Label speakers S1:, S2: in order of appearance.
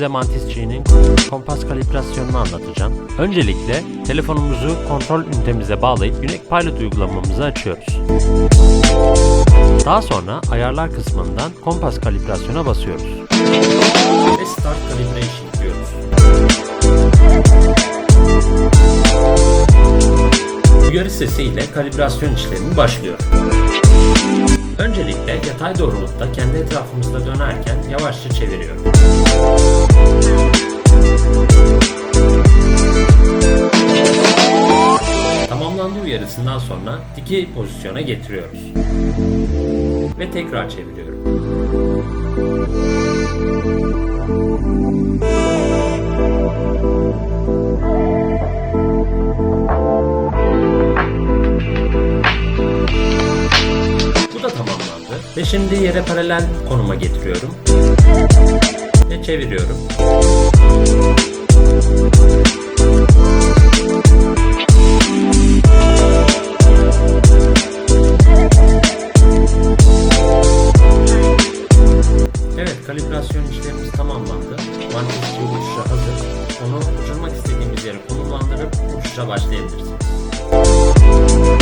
S1: size Mantis G'nin kompas kalibrasyonunu anlatacağım. Öncelikle telefonumuzu kontrol ünitemize bağlayıp Unique Pilot uygulamamızı açıyoruz. Daha sonra ayarlar kısmından kompas kalibrasyona basıyoruz. Ve Start Calibration diyoruz. Uyarı sesi ile kalibrasyon işlemi başlıyor. Öncelikle yatay doğrultuda kendi etrafımızda dönerken yavaşça çeviriyorum. Tamamlandığı uyarısından sonra dikey pozisyona getiriyoruz. Ve tekrar çeviriyorum. Ve şimdi yere paralel konuma getiriyorum. Ve çeviriyorum. Evet, kalibrasyon işlemimiz tamamlandı. Mantis Q uçuşa hazır. Onu uçurmak istediğimiz yere konumlandırıp uçuşa başlayabilirsiniz.